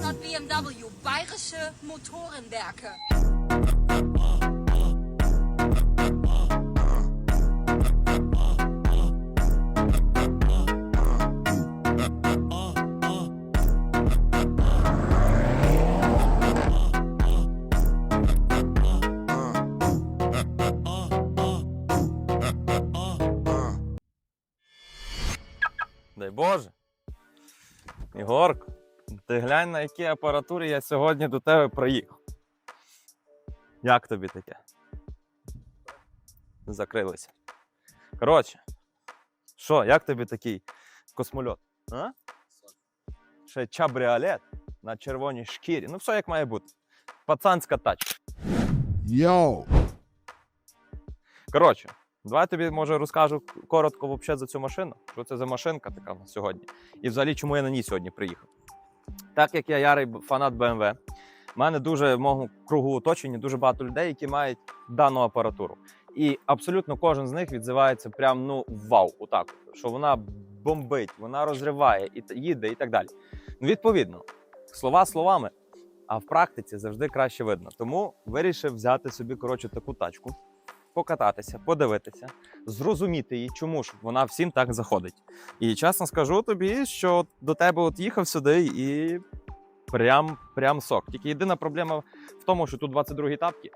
nach BMW, Bayerische Motorenwerke. Дай Боже. Ігорко, Ти глянь, на якій апаратурі я сьогодні до тебе приїхав. Як тобі таке? Закрилися. Коротше, що, як тобі такий космольот? А? Ще чабріолет на червоній шкірі. Ну, все як має бути. Пацанська тачка. Yo. Коротше, давай я тобі може розкажу коротко вообще за цю машину. Що це за машинка така в нас сьогодні? І взагалі, чому я на ній сьогодні приїхав? Так як я ярий фанат BMW, в мене дуже в моєму кругу оточення дуже багато людей, які мають дану апаратуру. І абсолютно кожен з них відзивається прям ну вау, отак, що вона бомбить, вона розриває і їде, і так далі. Ну, відповідно, слова словами, а в практиці завжди краще видно. Тому вирішив взяти собі коротше таку тачку покататися, подивитися, зрозуміти її, чому ж вона всім так заходить. І чесно скажу тобі, що до тебе от їхав сюди і прям, прям сок. Тільки єдина проблема в тому, що тут 22 тапки.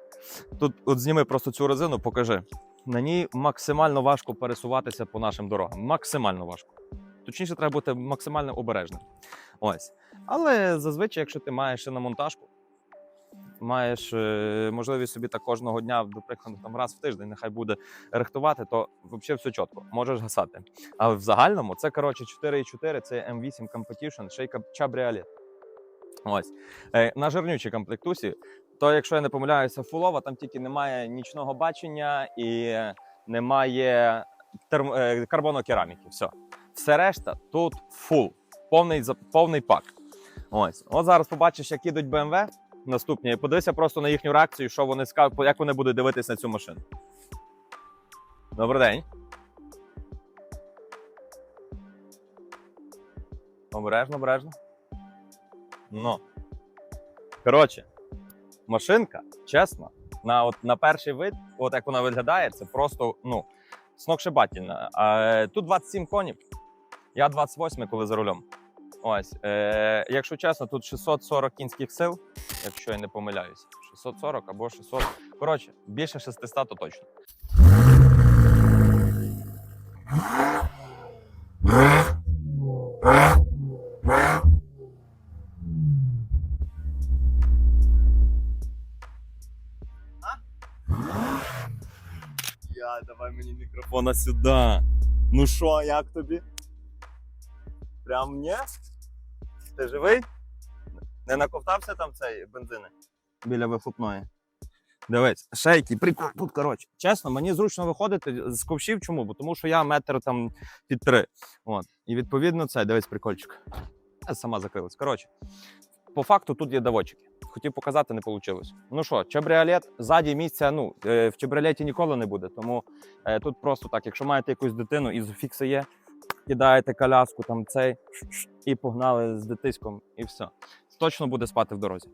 Тут от зніми просто цю резину, покажи. На ній максимально важко пересуватися по нашим дорогам. Максимально важко. Точніше, треба бути максимально обережним. Ось. Але зазвичай, якщо ти маєш шиномонтажку, маєш е, можливість собі так кожного дня, до прикладу, там раз в тиждень, нехай буде рихтувати, то взагалі все чітко, можеш гасати. А в загальному це коротше 4,4, це M8 Competition, ще й Cabriolet. Ось. Е, на жирнючій комплектусі, то якщо я не помиляюся, фулова, там тільки немає нічного бачення і немає терм... е, карбонокераміки. Все. Все решта тут фул, повний, повний пак. Ось. От зараз побачиш, як ідуть BMW наступні. Подивися просто на їхню реакцію, що вони скажуть, як вони будуть дивитися на цю машину. Добрий день. Обережно, обережно. Ну. Коротше, машинка, чесно, на, от, на перший вид, от як вона виглядає, це просто ну, сногсшибательно. А, тут 27 конів. Я 28, коли за рулем. Ось, е, якщо чесно, тут 640 кінських сил, якщо я не помиляюся. 640 або 600. Коротше, більше 600 то точно. Я, давай мені мікрофона сюди. Ну що, як тобі? Прям ні? Ти живий? Не наковтався там цей бензини біля вихлопної? Дивись, ще який прикол тут, коротше. Чесно, мені зручно виходити з ковшів. Чому? Бо тому що я метр там під три. От. І відповідно це, дивись, прикольчик. Я сама закрилась. Коротше, по факту тут є давочки. Хотів показати, не вийшло. Ну що, чабріолет, ззаді місця, ну, е, в чабріолеті ніколи не буде. Тому е, тут просто так, якщо маєте якусь дитину, ізофікси є, кидаєте коляску, там цей і погнали з дитиськом, і все. Точно буде спати в дорозі.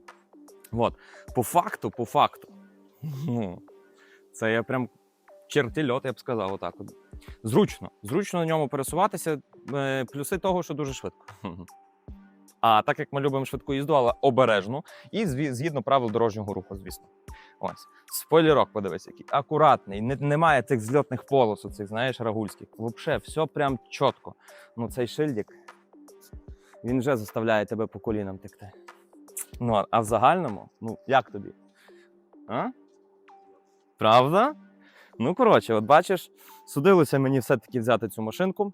От. По факту, по факту. Ну, це я прям чертільот, я б сказав, отак. От. Зручно. Зручно на ньому пересуватися. е, Плюси того, що дуже швидко. А так як ми любимо швидку їзду, але обережно, і згідно правил дорожнього руху, звісно. Ось. Спойлерок, подивись, який акуратний, не, немає цих зльотних полос, цих, знаєш, рагульських. Взагалі, все прям чітко. Ну, цей шильдик, він вже заставляє тебе по колінам текти. Ну, а- в загальному, ну, як тобі? А? Правда? Ну, коротше, от бачиш, судилося мені все-таки взяти цю машинку,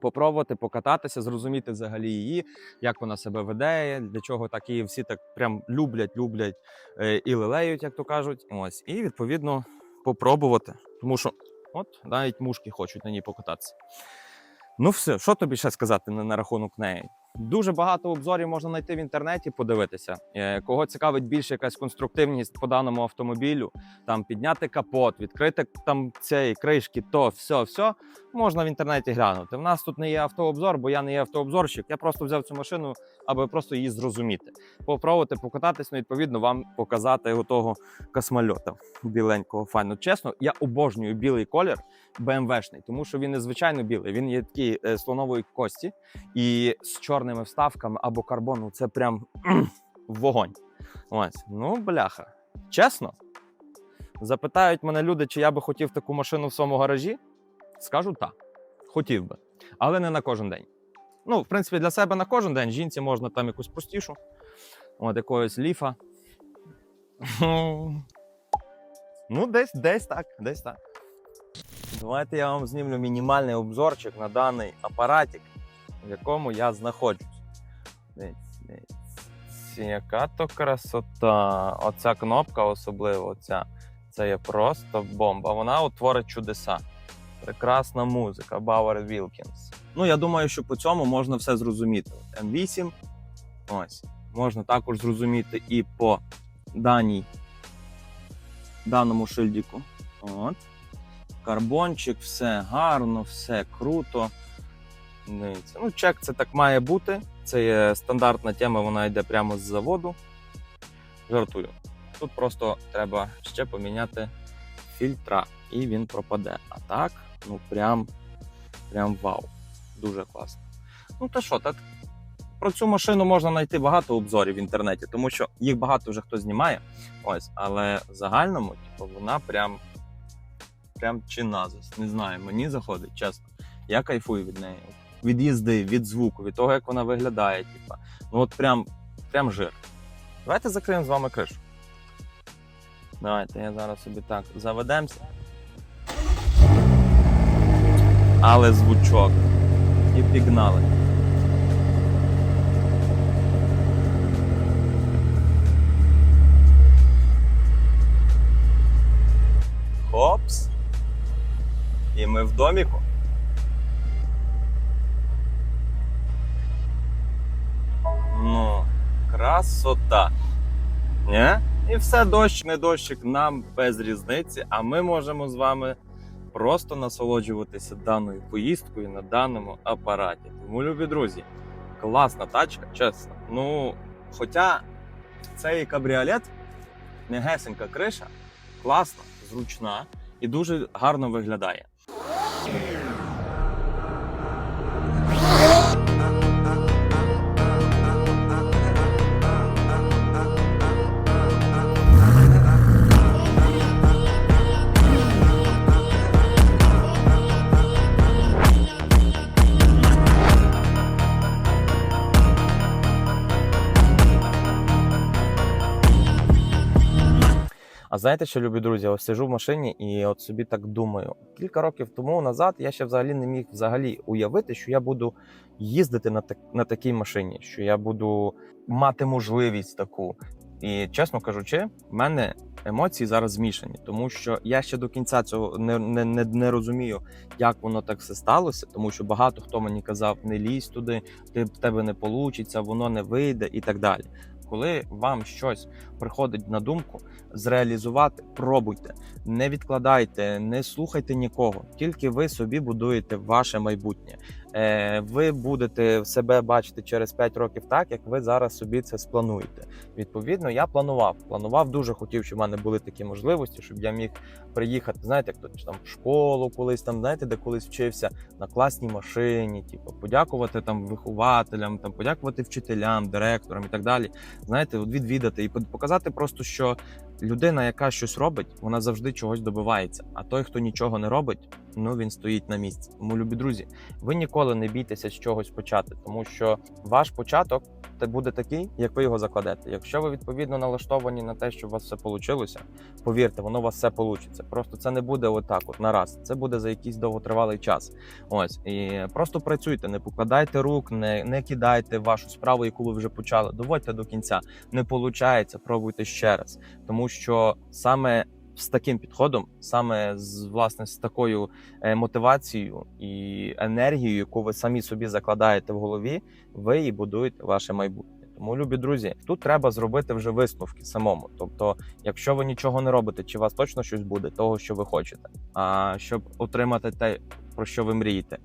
попробувати покататися, зрозуміти взагалі її, як вона себе веде, для чого так її всі так прям люблять, люблять е, і лелеють, як то кажуть. Ось, і відповідно попробувати. Тому що от навіть мушки хочуть на ній покататися. Ну, все, що тобі ще сказати на, на рахунок неї? Дуже багато обзорів можна знайти в інтернеті, подивитися. Е, Кого цікавить більше якась конструктивність по даному автомобілю, там підняти капот, відкрити там цієї кришки, то все, все можна в інтернеті глянути. В нас тут не є автообзор, бо я не є автообзорщик. Я просто взяв цю машину, аби просто її зрозуміти, попробувати покататись, ну, відповідно, вам показати того космольота біленького файно. Чесно, я обожнюю білий колір BMW-шний, тому що він не звичайно білий. Він є такий е, слонової кості і з чорними вставками або карбону. Це прям вогонь. Ось, ну бляха. Чесно, запитають мене люди, чи я би хотів таку машину в своєму гаражі. Скажу так, хотів би, але не на кожен день. Ну, в принципі, для себе на кожен день жінці можна там якусь простішу, от якогось ліфа. Ну, десь, десь так, десь так. Давайте я вам знімлю мінімальний обзорчик на даний апаратик, в якому я знаходжусь. Яка то красота. Оця кнопка, особливо оця, це є просто бомба. Вона утворить чудеса. Прекрасна музика, Бауер Вілкінс. Ну, я думаю, що по цьому можна все зрозуміти. М8. Ось. Можна також зрозуміти і по даній, даному шильдику. От. Карбончик, все гарно, все круто. Дивіться. Ну, чек це так має бути. Це є стандартна тема, вона йде прямо з заводу. Жартую. Тут просто треба ще поміняти фільтра, і він пропаде. А так, ну прям, прям вау. Дуже класно. Ну та що, так про цю машину можна знайти багато обзорів в інтернеті, тому що їх багато вже хто знімає. Ось, але в загальному, типу, вона прям, прям чи назис. Не знаю, мені заходить, чесно. Я кайфую від неї. Від їзди, від звуку, від того, як вона виглядає. Типу. Ну от прям, прям жир. Давайте закриємо з вами кришу. Давайте я зараз собі так заведемося. Але звучок. І пігнали. Хопс. І ми в доміку. Красота. Ні? І все дощ, не дощик, нам без різниці, а ми можемо з вами просто насолоджуватися даною поїздкою на даному апараті. Тому, любі друзі, класна тачка, чесно. Ну, хоча цей кабріолет, м'ягесенька криша, класна, зручна і дуже гарно виглядає. Знаєте, що любі друзі? Ось сижу в машині і от собі так думаю. Кілька років тому назад я ще взагалі не міг взагалі уявити, що я буду їздити на так на такій машині, що я буду мати можливість таку. І чесно кажучи, в мене емоції зараз змішані, тому що я ще до кінця цього не, не, не, не розумію, як воно так все сталося. Тому що багато хто мені казав, не лізь туди, ти в тебе не вийде, воно не вийде і так далі. Коли вам щось приходить на думку, зреалізувати, пробуйте, не відкладайте, не слухайте нікого. Тільки ви собі будуєте ваше майбутнє. Е, ви будете себе бачити через 5 років так, як ви зараз собі це сплануєте. Відповідно, я планував. Планував, дуже хотів, щоб в мене були такі можливості, щоб я міг приїхати, знаєте, як то там в школу, колись там, знаєте, де колись вчився на класній машині, типу, подякувати там вихователям, там подякувати вчителям, директорам і так далі. Знаєте, відвідати і показати просто, що людина, яка щось робить, вона завжди чогось добивається. А той, хто нічого не робить, ну він стоїть на місці. Тому, любі друзі, ви ніколи не бійтеся з чогось почати, тому що ваш початок буде такий, як ви його закладете. Якщо ви відповідно налаштовані на те, щоб у вас все вийшло, повірте, воно у вас все вийде. Просто це не буде отак, от нараз. Це буде за якийсь довготривалий час. Ось і просто працюйте, не покладайте рук, не, не кидайте вашу справу, яку ви вже почали. Доводьте до кінця. Не виходить, пробуйте ще раз, тому що саме з таким підходом, саме з власне з такою е, мотивацією і енергією, яку ви самі собі закладаєте в голові, ви і будуєте ваше майбутнє. Тому, любі друзі, тут треба зробити вже висновки самому. Тобто, якщо ви нічого не робите, чи у вас точно щось буде, того, що ви хочете, а щоб отримати те, про що ви мрієте,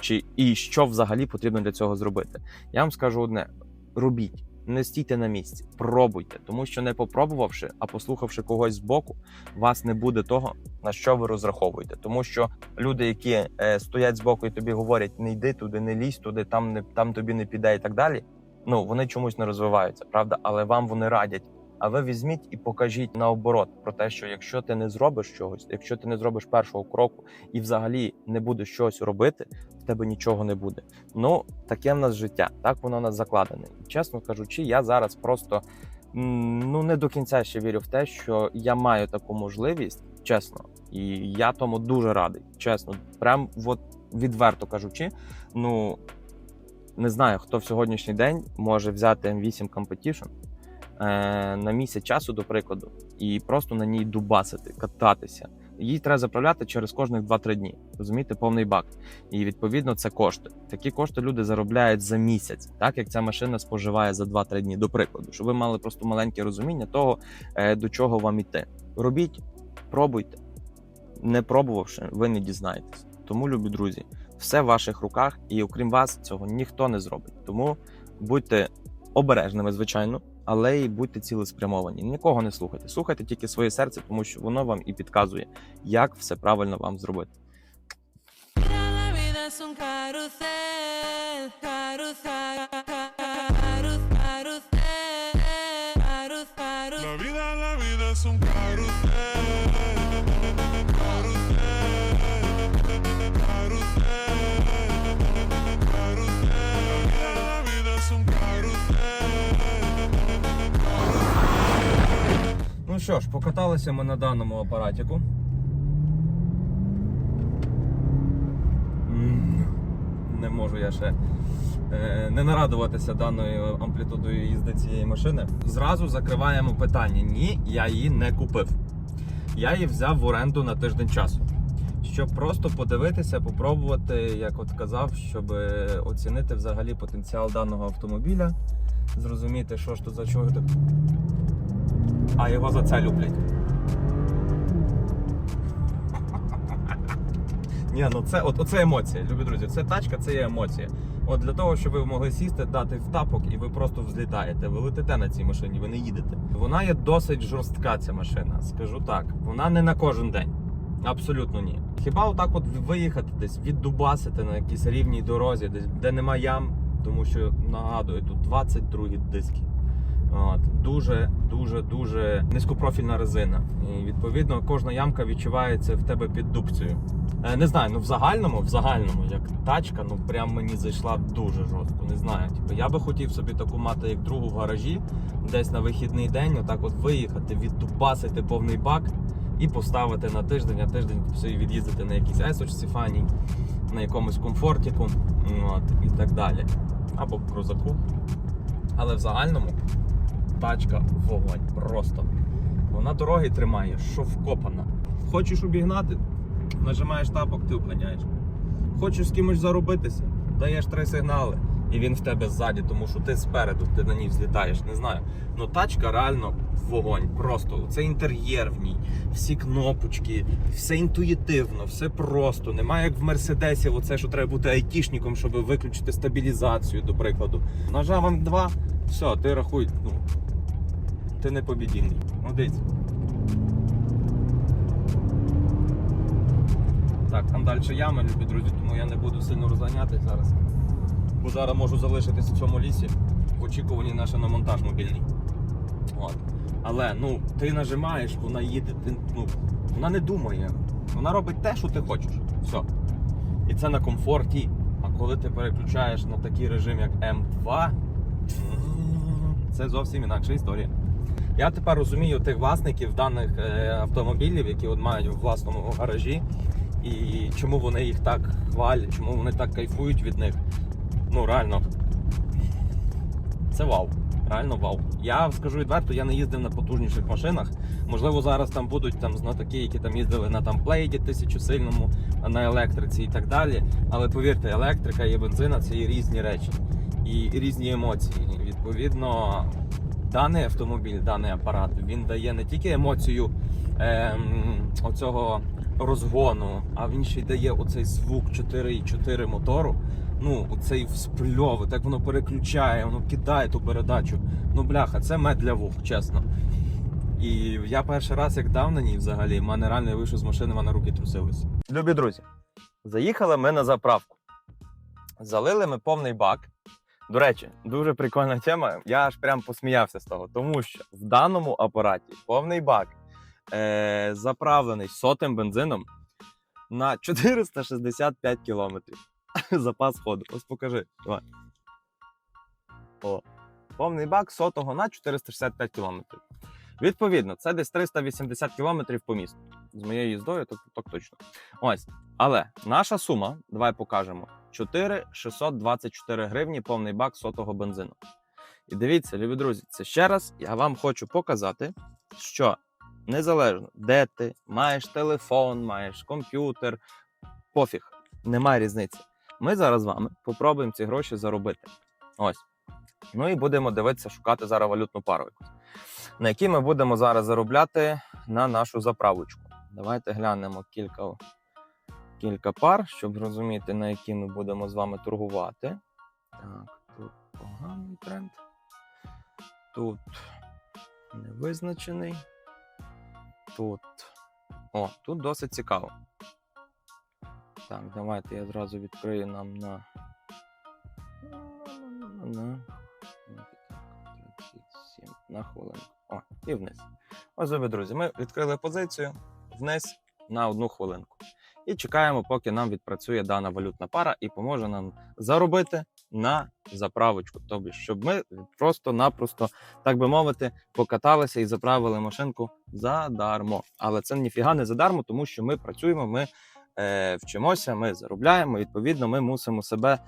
чи і що взагалі потрібно для цього зробити. Я вам скажу одне: робіть. Не стійте на місці, пробуйте, тому що не попробувавши, а послухавши когось збоку, у вас не буде того, на що ви розраховуєте. Тому що люди, які е, стоять збоку і тобі говорять, не йди туди, не лізь туди, там не там тобі не піде і так далі. Ну вони чомусь не розвиваються, правда, але вам вони радять. А ви візьміть і покажіть наоборот про те, що якщо ти не зробиш чогось, якщо ти не зробиш першого кроку і взагалі не будеш щось робити, тебе нічого не буде. Ну таке в нас життя, так воно в нас закладене. І чесно кажучи, я зараз просто ну не до кінця ще вірю в те, що я маю таку можливість, чесно, і я тому дуже радий. Чесно, прям от відверто кажучи, ну не знаю, хто в сьогоднішній день може взяти M8 Competition е, на місяць часу, до прикладу, і просто на ній дубасити, кататися. Її треба заправляти через кожних 2-3 дні. Розумієте, повний бак. І відповідно це кошти. Такі кошти люди заробляють за місяць, так як ця машина споживає за 2-3 дні, до прикладу, щоб ви мали просто маленьке розуміння того, е, до чого вам іти. Робіть, пробуйте. Не пробувавши, ви не дізнаєтесь. Тому, любі друзі, все в ваших руках, і окрім вас, цього ніхто не зробить. Тому будьте обережними, звичайно, але й будьте цілеспрямовані. Нікого не слухайте. Слухайте тільки своє серце, тому що воно вам і підказує, як все правильно вам зробити. La vida. La vida, es un. Carrusel. Ну що ж, покаталися ми на даному апаратіку. Не можу я ще е, не нарадуватися даною амплітудою їзди цієї машини. Зразу закриваємо питання. Ні, я її не купив. Я її взяв в оренду на тиждень часу. Щоб просто подивитися, попробувати, як от казав, щоб е, оцінити взагалі потенціал даного автомобіля, зрозуміти, що ж то за чого а його за це люблять. Ні, ну це от оце емоція, любі друзі. Це тачка, це є емоція. От для того, щоб ви могли сісти, дати в тапок, і ви просто взлітаєте. Ви летите на цій машині, ви не їдете. Вона є досить жорстка, ця машина, скажу так. Вона не на кожен день. Абсолютно ні. Хіба отак от виїхати десь, віддубасити на якійсь рівній дорозі, десь де нема ям, тому що нагадую, тут 22 диски. От, дуже, дуже, дуже низькопрофільна резина. І відповідно кожна ямка відчувається в тебе під дубцею. Е, не знаю, ну в загальному, в загальному, як тачка, ну прям мені зайшла дуже жорстко. Не знаю. Типу, я би хотів собі таку мати, як другу в гаражі, десь на вихідний день, отак от виїхати, віддубасити повний бак і поставити на тиждень, а тиждень від'їздити на якійсь есочці фаній, на якомусь комфортіку, от, і так далі. Або крузаку. Але в загальному тачка вогонь. Просто. Вона дороги тримає, що вкопана. Хочеш обігнати, нажимаєш тапок, ти опиняєш. Хочеш з кимось заробитися, даєш три сигнали, і він в тебе ззаді, тому що ти спереду, ти на ній взлітаєш. Не знаю. Ну тачка реально вогонь. Просто це інтер'єр в ній, всі кнопочки, все інтуїтивно, все просто. Немає як в Мерседесі, оце, що треба бути айтішником, щоб виключити стабілізацію, до прикладу. Нажав вам два, все, ти рахуй, ну, ти не побідільний. Молодець. Так, там далі ями, любі друзі, тому я не буду сильно розганятись зараз. Бо зараз можу залишитись в цьому лісі в очікуванні на ще на монтаж мобільний. От. Але ну, ти нажимаєш, вона їде, ти, ну, вона не думає. Вона робить те, що ти хочеш. Все. І це на комфорті. А коли ти переключаєш на такий режим, як М2, це зовсім інакша історія. Я тепер розумію тих власників даних е, автомобілів, які от мають в власному гаражі, і чому вони їх так хвалять, чому вони так кайфують від них. Ну реально, це вау. Реально вау. Я скажу відверто, я не їздив на потужніших машинах. Можливо, зараз там будуть там знатоки, які там їздили на там плейді тисячосильному, на електриці і так далі. Але повірте, електрика і бензина це є різні речі і різні емоції. Відповідно, даний автомобіль, даний апарат, він дає не тільки емоцію ем, оцього розгону, а він ще й дає оцей звук 4,4 мотору. Ну, оцей вспльовий, так воно переключає, воно кидає ту передачу. Ну, бляха, це мед для вух, чесно. І я перший раз, як дав на ній взагалі, в мене реально я вийшов з машини, в мене руки трусилися. Любі друзі, заїхали ми на заправку. Залили ми повний бак. До речі, дуже прикольна тема. Я аж прям посміявся з того, тому що в даному апараті повний бак е- заправлений сотим бензином на 465 кілометрів. Запас ходу. Ось покажи. Давай. О. Повний бак сотого на 465 кілометрів. Відповідно, це десь 380 кілометрів по місту. З моєю їздою, так, так точно. Ось. Але наша сума, давай покажемо: 4,624 гривні повний бак сотого бензину. І дивіться, любі друзі, це ще раз я вам хочу показати, що незалежно, де ти маєш телефон, маєш комп'ютер, пофіг, немає різниці. Ми зараз з вами попробуємо ці гроші заробити. Ось. Ну і будемо дивитися, шукати зараз валютну пару на якій ми будемо зараз заробляти на нашу заправочку. Давайте глянемо кілька, кілька пар, щоб розуміти, на які ми будемо з вами торгувати. Так, тут поганий тренд. Тут невизначений. Тут. О, тут досить цікаво. Так, давайте я зразу відкрию нам на. на 37 на хвилину. О, і вниз. Ось, друзі, ми відкрили позицію вниз на одну хвилинку. І чекаємо, поки нам відпрацює дана валютна пара і поможе нам заробити на заправочку. Тобто, щоб ми просто-напросто, так би мовити, покаталися і заправили машинку задармо. Але це ніфіга не задармо, тому що ми працюємо, ми е, вчимося, ми заробляємо. Відповідно, ми мусимо себе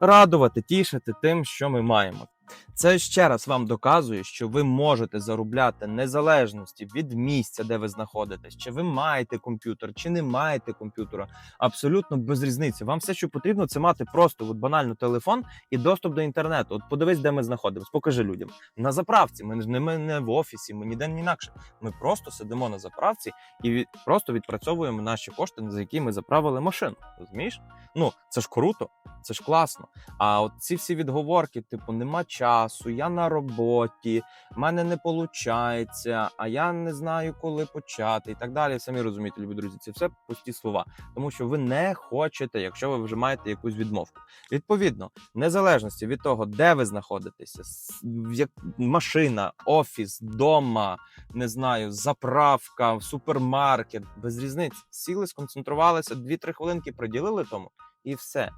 радувати, тішити тим, що ми маємо. Це ще раз вам доказує, що ви можете заробляти незалежності від місця, де ви знаходитесь, чи ви маєте комп'ютер, чи не маєте комп'ютера. Абсолютно без різниці. Вам все, що потрібно, це мати просто от банально телефон і доступ до інтернету. От подивись, де ми знаходимося. Покажи людям на заправці. Ми не ми не в офісі, ми ніде не інакше. Ми просто сидимо на заправці і від, просто відпрацьовуємо наші кошти, за які ми заправили машину. Розумієш? Ну це ж круто, це ж класно. А от ці всі відговорки, типу, нема часу, я на роботі, в мене не виходить, а я не знаю, коли почати, і так далі. Самі розумієте, любі друзі, це все пусті слова, тому що ви не хочете, якщо ви вже маєте якусь відмовку. Відповідно, незалежності від того, де ви знаходитеся, як машина, офіс, дома, не знаю, заправка, супермаркет, без різниці. Сіли, сконцентрувалися, 2-3 хвилинки приділили тому. І все.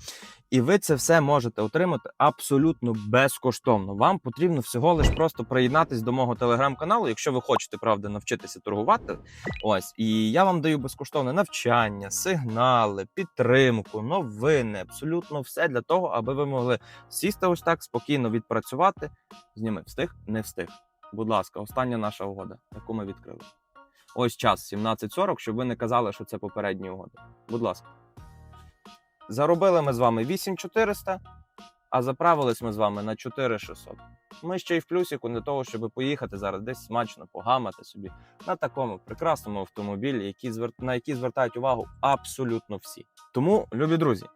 І ви це все можете отримати абсолютно безкоштовно. Вам потрібно всього лиш просто приєднатись до мого телеграм-каналу, якщо ви хочете правда навчитися торгувати. Ось і я вам даю безкоштовне навчання, сигнали, підтримку, новини, абсолютно все для того, аби ви могли сісти ось так спокійно відпрацювати. Зніми, встиг, не встиг. Будь ласка, остання наша угода, яку ми відкрили. Ось час 17.40, щоб ви не казали, що це попередні угоди. Будь ласка. Заробили ми з вами 8400, а заправились ми з вами на 4600. Ми ще й в плюсіку для того, щоб поїхати зараз десь смачно погамати собі на такому прекрасному автомобілі, звер... на який звертають увагу абсолютно всі. Тому, любі друзі,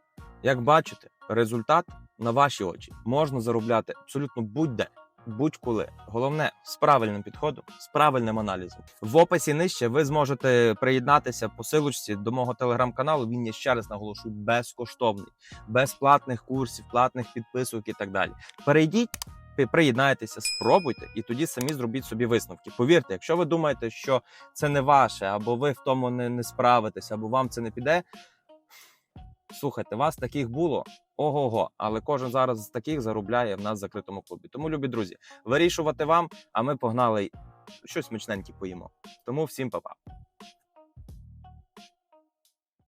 як бачите, результат на ваші очі можна заробляти абсолютно будь-де. Будь-коли головне з правильним підходом, з правильним аналізом. В описі нижче ви зможете приєднатися по силочці до мого телеграм-каналу. Він є ще раз наголошую безкоштовний, без платних курсів, платних підписок і так далі. Перейдіть, приєднайтеся, спробуйте, і тоді самі зробіть собі висновки. Повірте, якщо ви думаєте, що це не ваше, або ви в тому не, не справитеся, або вам це не піде. Слухайте, вас таких було ого-го, але кожен зараз з таких заробляє в нас в закритому клубі. Тому, любі друзі, вирішувати вам, а ми погнали щось смачненьке поїмо. Тому всім па-па.